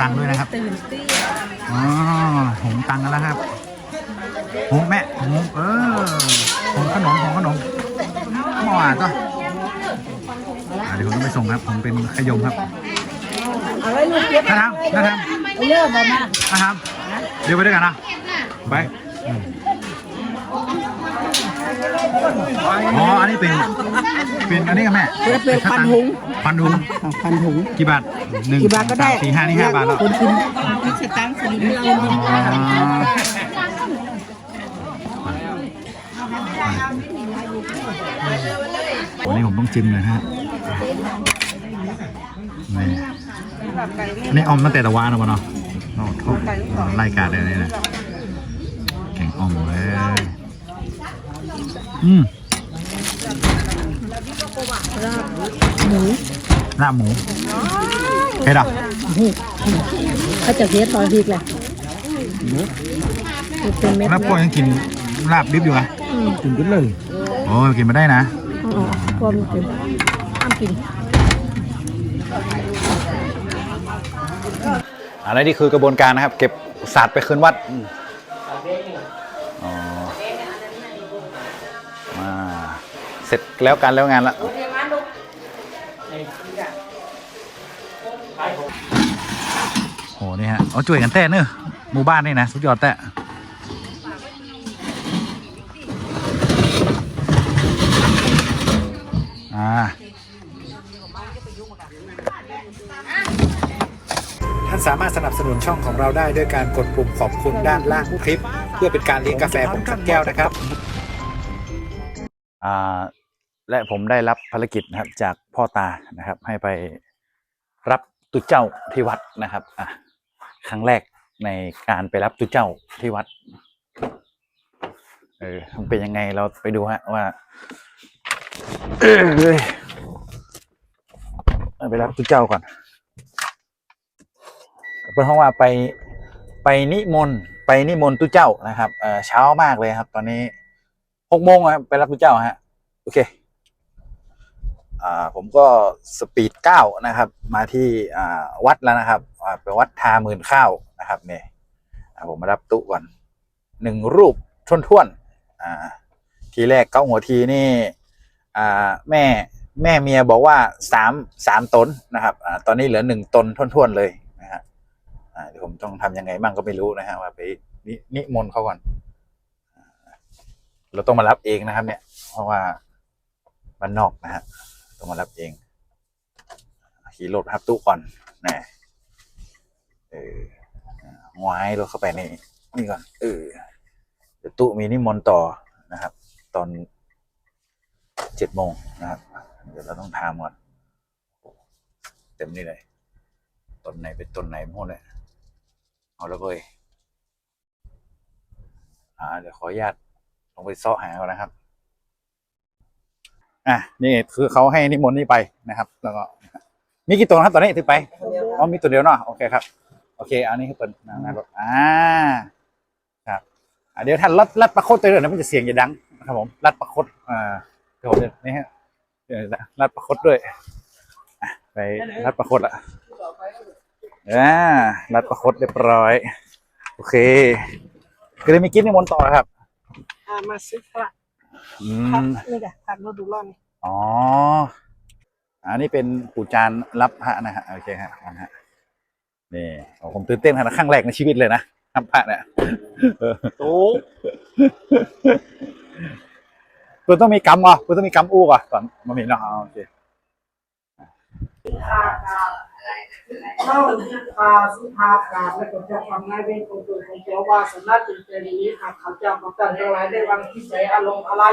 ตังด้วยนะครับตื่นเตี้ยอ๋อหงตังกันแล้วครับหงแม่หงเออหงขนมหงขนมหม้ออะก็อะเดี๋ยวผมต้องไปส่งครับ ผมเป็นขยมครับเอาไว้ลูกเก็บนะครับนะครับเลิกมามานะครับเดี๋ยวไปด้วยกันนะไป อืมอ๋อ อันนี้เป็น เป็นอันนี้กันแม่เป็นพันหุง พันหุงพันหุงกี่บาทหนึ่งกี่บาทก็ได้สมสี่ห้านี่ห้าบาทแล้วคนกินคิดสตังค์สลิมเงินอ๋อวันนี้ผมต้องจิ้มเลยฮะนี่อันนี้ออมตั้งแต่ตะวันแล้วปะเนาะโอ้โหไล่กาดเลยนี่นะแข่งออมเลย อืมหมูลาบหมูเผ็ดอะเขาจะเทสตอนพีกเลยเป็นเม็ดแล้วพวกยังกินลาบดิบอยู่อะกินกันเลยโอ้กินมาได้นะอ๋อพวกมันกินห้ามกินอะไรนี่คือกระบวนการนะครับ เก็บศาสตร์ไปคืนวัด ร็จแล้วการแล้วงานละโหนี่ฮะเอาช่วยกันแต้เนอะหมู่บ้านนี่นะสุดยอดแต้อ่าท่านสามารถสนับสนุนช่องของเราได้ด้วยการกดปุ่มขอบคุณด้านล่างคลิป เพื่อเป็นการเลี้ยงกาแฟผมสักแก้วนะครับ อ่า และผมได้รับภารกิจนะครับจากพ่อตานะครับ ให้ไปรับตุเจ้าที่วัดนะครับอะครั้งแรกในการไปรับตุเจ้าที่วัดเออมันเป็นยังไงเราไปดูฮะว่าเออไปรับตุเจ้าก่อนเป็นเพราะว่าไปไปนิมนต์ไปนิมนต์ตุเจ้านะครับเออเช้ามากเลยครับ ตอนนี้หกโมงครับไปรับตุเจ้าฮะโอเค ผมก็สปีดเก้านะครับ มาที่วัดแล้วนะครับไปวัดทาหมื่นข้าวนะครับเนี่ยผมมารับตุก่อนหนึ่งรูปท่วนท่วนทีแรกเก้าหัวทีนี่แม่แม่เมียบอกว่าสามสามตนนะครับอตอนนี้เหลือหนึ่งตนท่วนท่วนเลยนะฮะเดี๋ยวผมต้องทำยังไงบ้างก็ไม่รู้นะฮะว่าไปนนิมนต์เขาก่อน เราต้องมารับเองนะครับ เนี่ย เพราะว่าบ้านนอกนะฮะ ต้องมารับเองขี่รถรับตู้ก่อนนะเอองวายรถเข้าไปในนี่ก่อน เออเดี๋ยวตู้มีนิมนต์ต่อนะครับ ตอนเจ็ดโมงนะครับ เดี๋ยวเราต้องทำก่อน เต็มนี่เลยต้นไหนเป็นต้นไหนหมดเลยเอาแล้วเว้ยอ่าเดี๋ยวขออนุญาตลงไปซาะหาก่อนนะครับ อะนี่คือเขาให้นิมนต์นี่ไปนะครับ แล้วก็มีกี่ตัวนะครับตอนนี้ถือไปอ๋อมีตัวเดียวเนาะโอเคครับ โอเคอันนี้คือเปิดหน้ารถอ่าครับอ่าเดี๋ยวท่านรัดรัดประคดตัวเดียวนะมันจะเสียงจะดังนะครับผมรัดประคดอ่าเดี๋ยวผมจะนี่ฮะเดี๋ยวรัดประคดด้วยอะไปรัดประคดละอ่ารัดประคดเรียบร้อย โอเคก็เลยมีกินในมนต์ต่อครับ อ่ามาซื้อพระ อืพักมนี่แหละพักรถดูร้อนอ๋อ อันนี้เป็นปู่จานรับพระนะฮะโอเคฮะฟังฮะนี่โอ้ผมตื่นเต้นขนาดครั้งแรกในชีวิตเลยนะรับพระเนี่ยเออโอ้คุณต้องมีกรรมอะคุณต้องมีกรรมอู้ก่อนก่อนมามีเนาะอ๋อโอเค เข้าสุภาสุภากาและก็จ้าความนายเป็นคนตัวของเจ้าว่าสนักจิตใจนี้หากเขาเจ้าของตันทั้งหลายได้วางที่ใจอารมณ์อะไร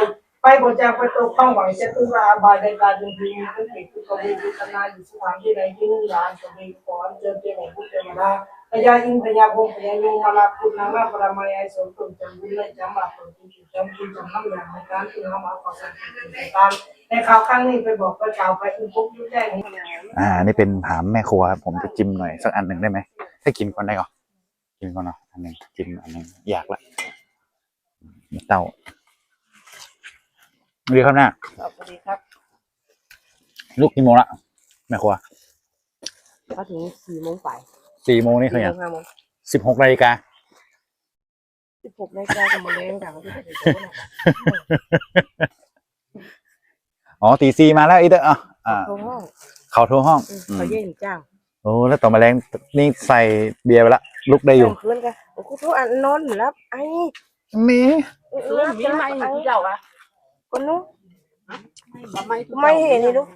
ไปบนจากไปตกข้องหวังจะตุลาบายในการยิงพิงขึ้นเอกทุกขวีวิตนาอยู่สถานที่ใดยิ่งยานสวีขอนเจอเจ้าของผู้เจ้ามาได้พญาอินพญาพงพญายุมาลาคุณนางนาปรามายสมตุนจำบุญและจำบาปผลที่จำคุณจำน้ำอย่างในการที่เขามาขอสันติการในข่าวครั้งนี้ไปบอกไปกล่าวไปอุ้มปุ๊บยุ่งแจ้งนี้ อ่านี่เป็นผามแม่ครัวครับผมจะจิ้มหน่อยสักอันหนึ่งได้ไหมให้กินก่อนได้ก่อนกินก่อนเนาะอันหนึ่งจิ้มอันหนึ่งอยากละมีเต้าดีครับหน้าสวัสดีครับลูกกี่โมงละแม่ครัวก็ถึงสี่โมงไปสี่โมงนี่คืออย่างห้าโมงสิบหกนาฬิกาสิบหกนาฬิกากับมาเลี้ยงกันที่จะโตนะอ๋อตีสี่มาแล้วอีเตอร์อะอ่าโทรห้อง เขาโทรห้องอืมอืมเขาเย่งจ้างโอ้แล้วต่อมาแรงนี่ใส่เบียร์ไปละ ลุกได้อยู่กลางคืนกันโอ้กูโทรอันนอนอยู่แล้วไอ้มีรับจะรับไอ้เจ้าอะคนนู้นไม่เห็นนี่ลูก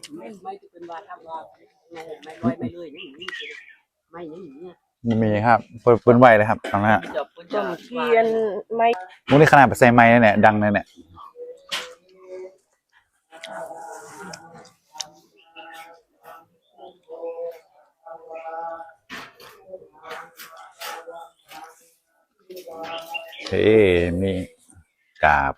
มีครับเปิดเปิดไหวเลยครับตรงนั้นฮะต้นเทียนไม่มุกนี่ขนาดไปใส่ไม้เนี่ยดังเลยเนี่ย เฮ้มีกาบ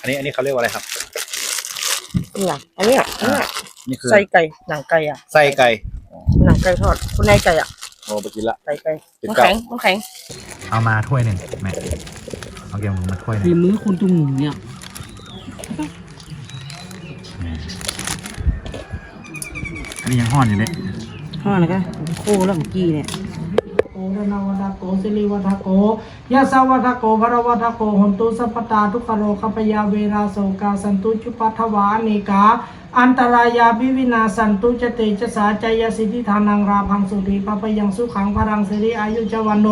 อันนี้อันนี้เขาเรียกว่าอะไรครับหนังอันเนี้ยอันเนี้ยนี่คือไส้ไก่หนังไก่อะไส้ไก่หนังไก่ทอดคุณนายไก่อะโอ้ไปกินละไก่ไก่ติดมันเก้าแข็งมันแข็งเอามาถ้วยหนึ่งแม่ เอาเกี่ยวมือมาถ้วยหนึ่ฝีงมือคุณจุงหมูเนี่ยอันนี้ยังห่อนอยู่เนี่ยห้าอะไรกันโคแล้วเมื่อกี้เนี่ย โอรนาวดาโกสิริวัฒโกยะสาวัฒโกภรวัฒโกหนตุสัพพตาทุกขโรคปยาเวราโสกาสันตุจุปัทวานิกาอันตรายาภิวินาสันตุจเตจสาใจยสิทธิธานังราพังสุริปปยังสุขังพรังสิริอายุจวันโน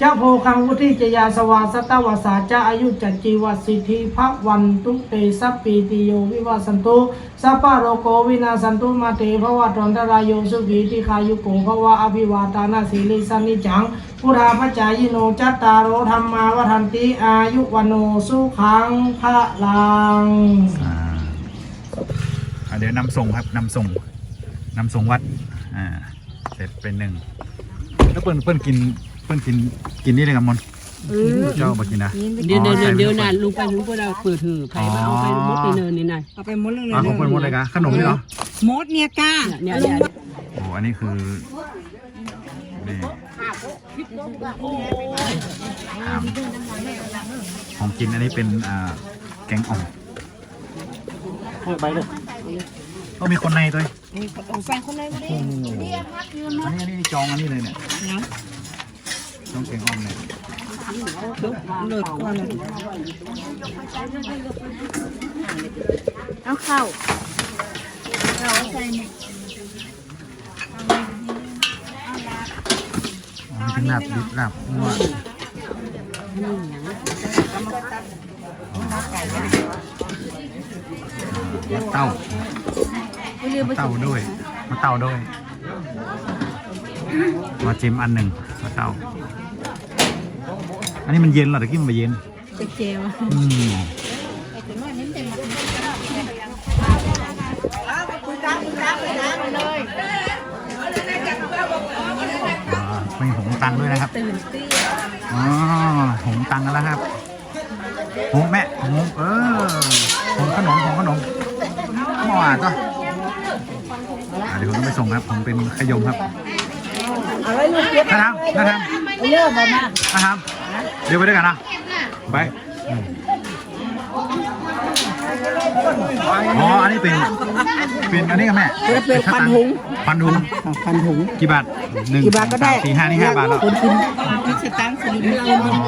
จะโพคังวุฒิจยาสวาสตวสาจะอายุจัจจีวสิทธิภวันตุเตสัพปีติโยวิวัสสันตุสัพพะโรโกวินาสันตุมาเตภวัตวันตรายโยสุขีติขายุโกภวะอภิวาตานาสีลิสานิจังพุทธาพจายโนจัตตารโอธรรมาวัฏันติอายุวันโนสุขังพระลัง เดี๋ยวนำส่งครับนำส่งนำส่งวัดอ่าเสร็จเป็นหนึ่งแล้วเปิ้นเปิ้นกินเปิ้นกินกินนี่เลยกับมนเจ้ามากินนะเดี๋ยวเดี๋ยวอ๋อเดี๋ยวใส่เดี๋ยวไปนะลุงไปลุงก็ได้เปิดถือไผ่มาเอาไปมดในเนินนี่นายเอาไปหมดเลยอ๋อของเปิ้นหมดเลยกะขนมนี่เหรอมดเนี่ยก้าเนี่ยเนี่ยโอ้อันนี้คือนี่ครับของกินอันนี้เป็นอ่าแกงอ่อมไปเลย ก็มีคนในด้วยต้องใส่คนไหนไม่ได้โอ้โหอันนี้อันนี้จองอันนี้เลยเนี่ยจองแกงอ่อมเนี่ยเลิศกว่าเลยเอาเข้าอ๋อมีทั้งลาบดิบลาบคั่วมะเต้า มะเต้าด้วยมะเต้าด้วย มาจิ้มอันหนึ่งมะเต้าอันนี้มันเย็นเหรอตะกี้มันไม่เย็นเจลอืมอ่ามีหงตังด้วยนะครับตื่นเตี้ยอ๋อหงตังกันแล้วครับหงแม่หงเออหงขนมหงขนมหม้ออะก็อะเดี๋ยว ผมต้องไปส่งครับ ผมเป็นขยมครับอะไรลูกเก็บนะครับนะครับเยอะไปมากนะครับเดี๋ยวไปด้วยกันนะไปอืมอ๋ออันนี้เป็นเป็นอันนี้กันแม่เป็นพันหุงพันหุงพันหุงกี่บาทหนึ่งกี่บาทก็ได้สมสี่ห้านี่ห้าบาทแล้วคนกินคิดสตังค์สลิมเราอ๋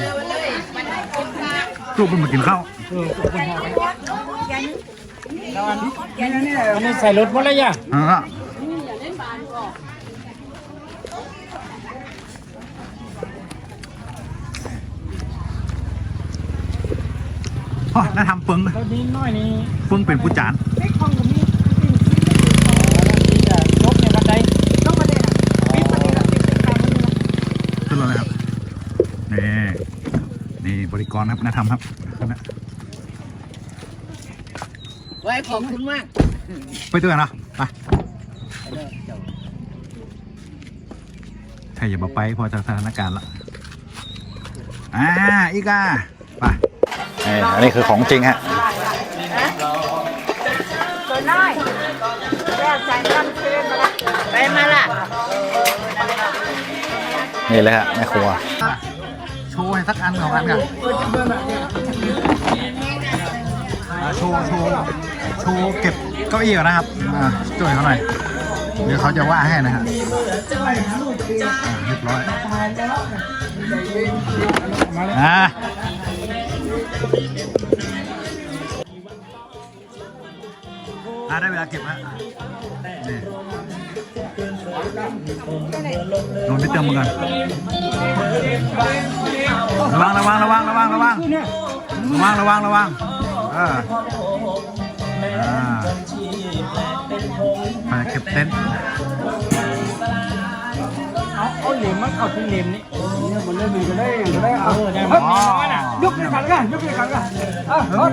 อ ลูกมันมากินข้าวอันนี้ใส่รถหมดเลยย่ะอ่าอ๋อน่าทำปึ้งแล้วนี้น้อยนี่ปึ้งเป็นผู้จาน รถเนี่ยกันได ขึ้นรถเลยครับ นี่ นี่บริ กรครับน่าทำครับขึ้นนะไว้ขอบคุณมากไปตัวกันเนาะไปใช่อย่ามาไปพอจะสถานการณ์ละอ่าอีกอะไปอันนี้คือของจริงฮะตัวน้อยแล้วใส่น้ำเชื่อมมาละไปมาละนี่เลยฮะแม่ครัวโชว์ให้ สักอันสองอันกันโชว์โชว์โชว์เก็บเก้าอี้ก่อนนะครับอ่าช่วยเขาหน่อย เดี๋ยวเขาจะว่าให้นะฮะอ่าเรียบร้อยอ่าอ่าได้เวลาเก็บแล้วนี่ ลงที่เติมมือกันระวังระวังระวังระวังระวังระวังระวังระวังเอออ่าไปเก็บเต็นท์เอาเอาเหลี่ยมมันเอาที่เหลี่ยมนี่เนี่ยมันเริ่มมีก็ได้ก็ได้เออได้ไหมอ๋อยกในขันกันยกในขันกันอะรถ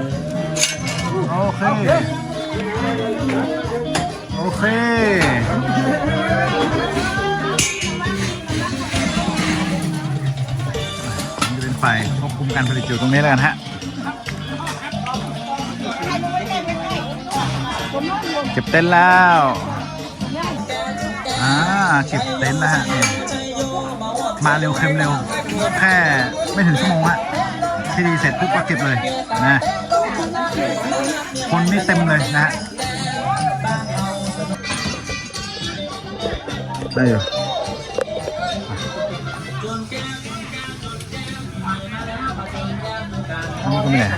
โอเค โอเค เป็นไฟควบคุมการผลิตอยู่ตรงนี้แล้วกันฮะ เก็บเต็นท์แล้ว อ่าเก็บเต็นท์แล้วฮะมาเร็วเค็มเร็ว แค่ไม่ถึงชั่วโมงฮะที่ดีเสร็จปุ๊บก็เก็บเลยนะ คนนี่เต็มเลยนะฮะ ได้อยู่อันนี้ก็ไม่ได้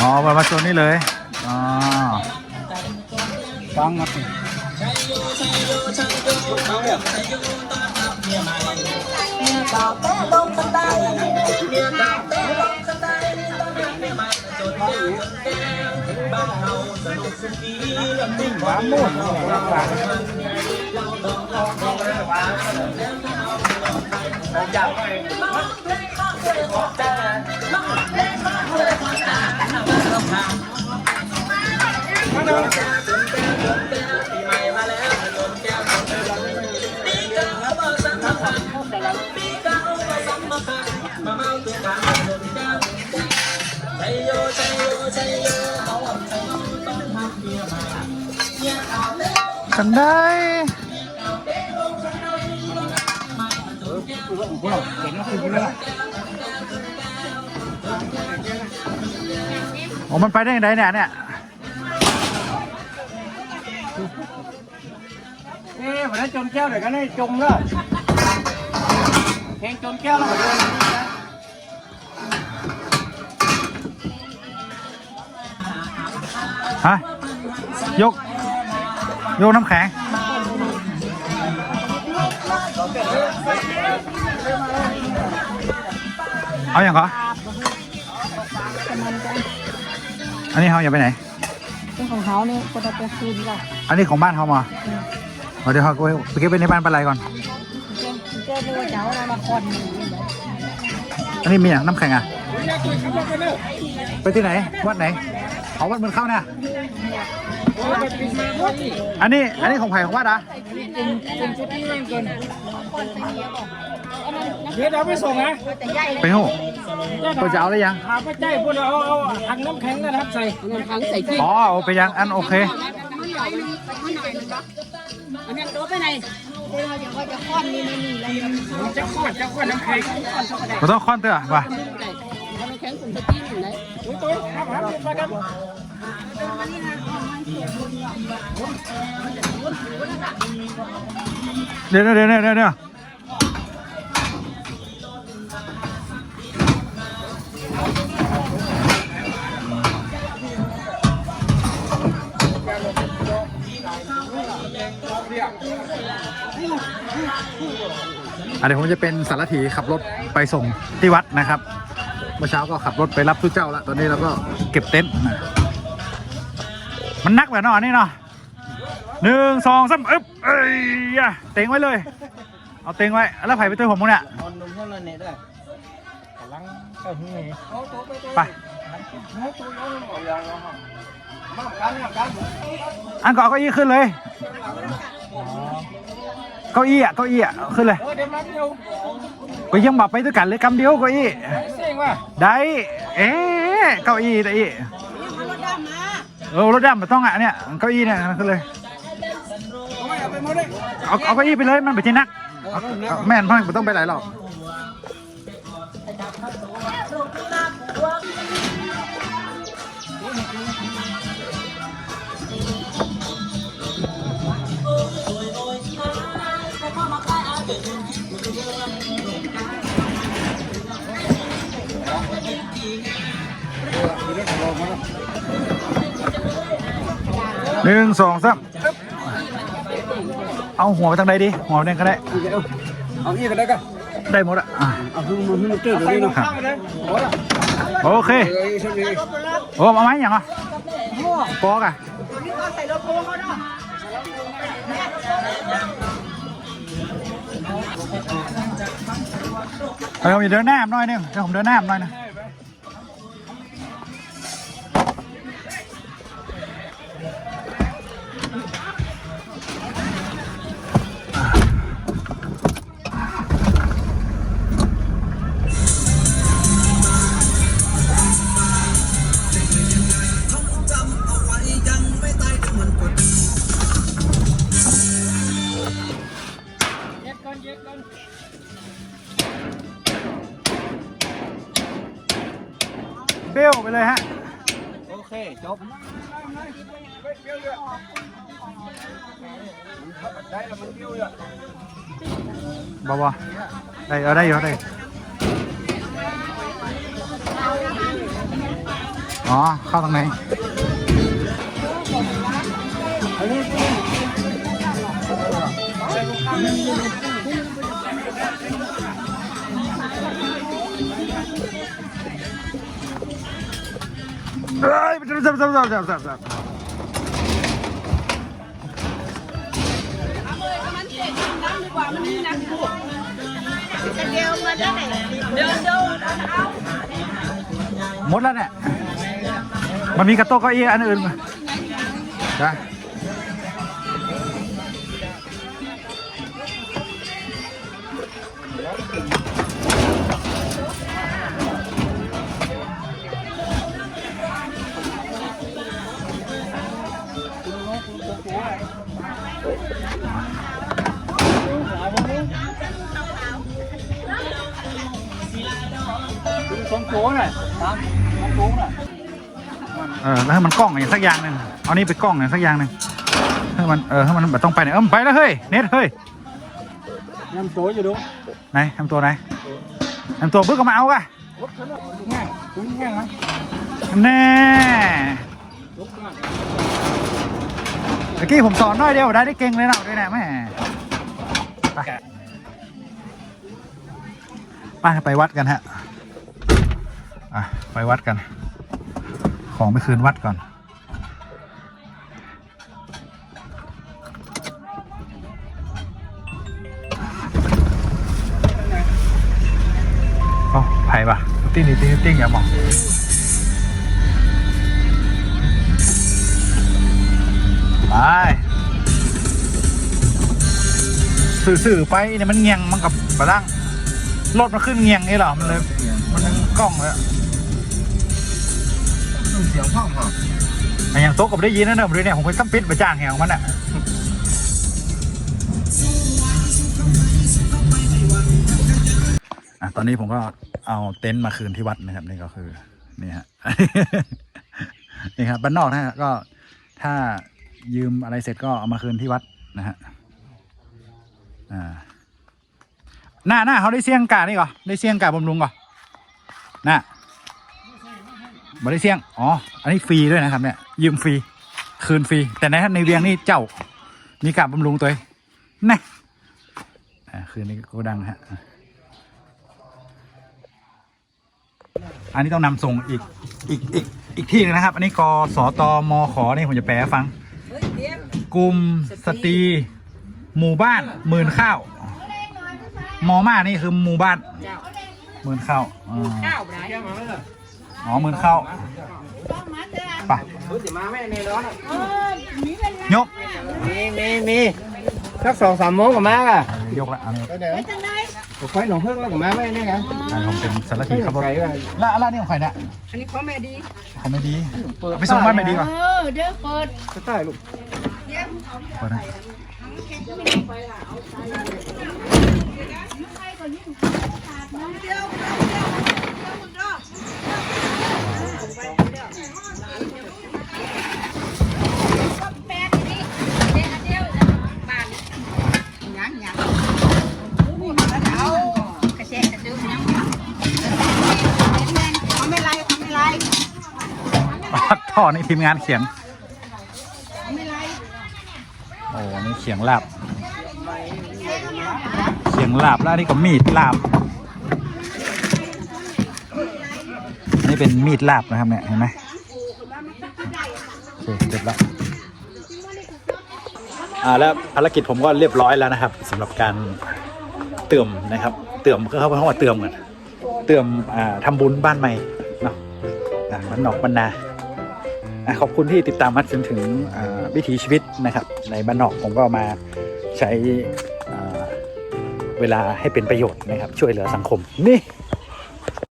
อ๋อมามาโซนนี้เลย Bangat eh. Quá muộn rồi Cần đây. Ủa mình phải đây đây nè nè. Ê, phải nó chôn keo để cái này chung đó. Khen chôn keo là phải ฮะยก ยกน้ำแข็งเอาอย่างเหรออันนี้เขาอย่าไปไหนเป็นของเขาเนี่ยคนละเป็นคืนก่อนอันนี้ของบ้านเขามาเอาเดี๋ยวเขาไปเก็บไว้ในบ้านปลาไหลก่อนเจ้าเจ้าเจ้าเรามาคนหนึ่งอันนี้มีอย่างน้ำแข็งอะ ไปที่ไหน วัดไหน เอาวัดเมืองเข้าเนี่ย อันนี้อันนี้ของไผ่ของวัดอะเป็นชุดที่เล่นเกินเดี๋ยวเราไปส่งนะไปหูตัวจะเอาได้ยังหาไปใจพวกเราเอาเอาถังน้ำแข็งนะครับใส่น้ำแข็งใส่ที่อ๋อเอาไปยังอันโอเคอันนั้นตัวไปไหนเดี๋ยวเราจะว่าจะค้อนนี่นี่นี่แล้วจะขวดจะขวดน้ำแข็งเราต้องค้อนเตือว่ะน้ำแข็งสุ่มสตีนอยู่ไหนตุ้ยตุ้ยครับครับมากันเดี๋ยว เดี๋ยวเดี๋ยวเดี๋ยวเดี๋ยวอะเดี๋ยวผมจะเป็นสารถีขับรถไปส่งที่วัดนะครับ เมื่อเช้าก็ขับรถไปรับทุกเจ้าล้วตอนนี้เราก็เก็บเต็นท์ มันนักแบบนอนนี่เนาะหนึ่งสองสามอึ๊บเอ้ยอะเต็งไว้เลย เอาเต็งไว้ แล้วไผ่ไปตัวผมมั้งเนี่ย นอนนุ่มเท่านั้นเนี่ยได้กำลังเข้าที่นี่ไปมากันมากันอันก็เอาเก้าอี้ขึ้นเลย เก้าอี้อะ เก้าอี้อะเอาขึ้นเลย เออเดี๋ยวมาเดียวก็ยังบับไปด้วยกันเลยกำเดียวเก้าอี้ เสียงว่ะได้ เอ๊ะเก้าอี้เก้าอี้ เออรถดำมันต้องอะเนี่ยเก้าอี้เนี่ยขึ้นเลยเอาไม่เอาไปหมดเลยเอาเอาเก้าอี้ไปเลยมันไม่ใช่นักเอาเอาแม่นพ่อไม่ต้องไปไหนหรอก หนึ่งสองสามเอาหัวไปทางใดดีหัวเนี่ยก็ได้เอาอีกก็ได้กันได้หมดอะอะเอาคือมันมันเจอตรงนี้เนาะข้างเลยโอ้ยโอเคเอ้ยช่างนี้โอ้เอาไหมอย่างอะปอกอะเอาผมเดินหน้าหน่อยนึงเดี๋ยวผมเดินหน้าหน่อยนึง โอเคจบได้แล้วมัน บิ้วอะบอบอได้เอาได้อยู่ได้อ๋ โต๊ะเก้าอี้อันอื่นมาได้สมโกน่ะตามสมโกน่ะเออแล้วให้มันกล้องอย่างสักอย่างหนึ่งเอานี่ไปกล้องอย่างสักอย่างหนึ่งให้มันเออให้มันแบบต้องไปไหนเออมันไปแล้วเฮ้ยเน็ตเฮ้ยยำโตอยู่ดูไหนทำตัวไหนทำตัวบึ้กก็มาเอากะแล้วง่ายถึงง่ายไหมแน่รถง่ายเมื่อกี้ผมสอนน้อยเดียวได้ได้เก่งเลยนะด้วยนะแม่ไปไปไปวัดกันฮะ อะ ไปวัดกัน ของไปคืนวัดก่อนโอ้ไผ่ปะติ้งดิติ้งติ้งอย่ามองไปสื่อๆไปเนี่ยมันเงียงมันกับปะลังรถมันขึ้นเงียงนี่เหรอมันเลย มันกล้องเลย อะเสียงพ่อพ่อแต่อย่างโต๊ะกับได้ยินนะเนี่ยผมเลยเนี่ยผมไปตั้มปิดไปจ้างแหงของมันอะอะ ตอนนี้ผมก็เอาเต็นท์มาคืนที่วัดนะครับนี่ก็คือนี่ฮะ นี่ครับบ้านนอกนะฮะก็ถ้ายืมอะไรเสร็จก็เอามาคืนที่วัดนะฮะอ่าหน้าหน้าเขาได้เสี่ยงกานี่ก่อได้เสี่ยงกาบำรุงก่อหน้า บ่ได้เสี่ยง อ๋อ อันนี้ฟรีด้วยนะครับเนี่ยยืมฟรี คืนฟรี แต่ในในเวียงนี่เจ้า มีกาบำรุงตัวน่อ่คืนนี้ก็ดังฮะ อันนี้ต้องนำส่งอีกอีกอีกอีกที่นึงนะครับ อันนี้กสตมขอนี่ผมจะแปลฟัง กลุ่มสตรีหมู่บ้านหมื่นข้าวมอมานี่คือหมู่บ้านหมื่นข้าวอ่าข้าว ไรแก้มาแล้วเหรออ๋อหมื่นข้าวมาเจอไปรู้สิมาแม่ในร้อนอะยกมีมีมีสักสองสามโมงกับมาอะยกละอันนี้ไปไหนผมค่อยหนองเพิ่งแล้วกับมาแม่เนี่ยไงอันผมเป็นสารทีครับรถไก่ว่าละละนี่ของใครเนี่ยอันนี้ของแม่ดีของไม่ดีเอาไปส่งบ้านไม่ดีกว่าเออเดี๋ยวเปิดก็ใต้ลูกเปิดนะ ท่อนี่ทีมงานเขียง โอ้นี่เขียงลาบ เขียงลาบแล้วนี่ก็มีดลาบนนี้เป็นมีดลาบนะครับเนี่ยเห็นไหมโอเคเสร็จแล้วอ่าแล้วภารกิจผมก็เรียบร้อยแล้วนะครับสำหรับการเติมนะครับ เติมก็เข้าไปห้องว่าเติมกันเติมอ่าทำบุญบ้านใหม่เนาะบ้านนอกบ้านนา ขอบคุณที่ติดตามมาจนถึงวิถีชีวิตนะครับ ในบ้านนอกผมก็มาใช้เวลาให้เป็นประโยชน์นะครับ ช่วยเหลือสังคมนี่